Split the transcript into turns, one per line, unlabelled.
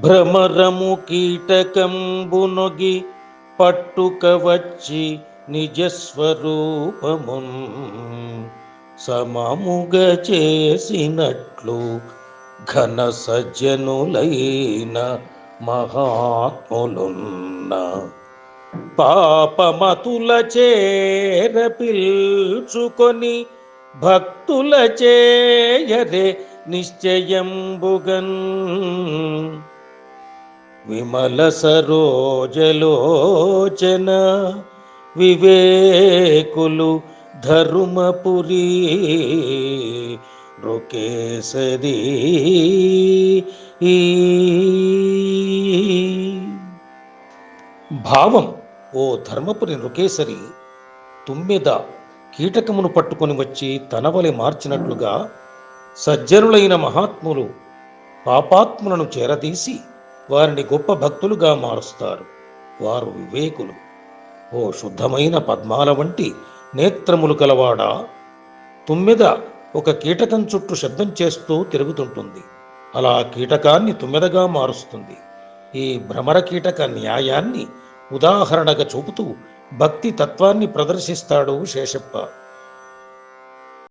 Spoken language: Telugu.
భ్రమరము కీటకంబునొగి పట్టుక వచ్చి నిజస్వరూపమున్ సమముగ చేసినట్లు ఘన సజ్జనులైన మహాత్ములున్న పాపమతుల చేర పిల్చుకొని భక్తుల చేయరే నిశ్చయంబుగన్. విమల సరోజలోచన వివేకులు ధరుమపురి రుకేసరి భావం ఓ ధర్మపురి రుకేసరి తుమ్మెద కీటకమును పట్టుకొని వచ్చి తనవలి మార్చినట్లుగా సజ్జనులైన మహాత్ములు పాపాత్ములను చేరదీసి వారిని గొప్ప భక్తులుగా మారుస్తారు. వారు వివేకులు. ఓ శుద్ధమైన పద్మాల వంటి నేత్రములు కలవాడా? తుమ్మెద ఒక కీటకం చుట్టూ శబ్దం చేస్తూ తిరుగుతుంటుంది. అలా కీటకాన్ని తుమ్మెదగా మారుస్తుంది. ఈ భ్రమర కీటక న్యాయాన్ని ఉదాహరణగా చూపుతూ భక్తి తత్వాన్ని ప్రదర్శిస్తాడు శేషప్ప.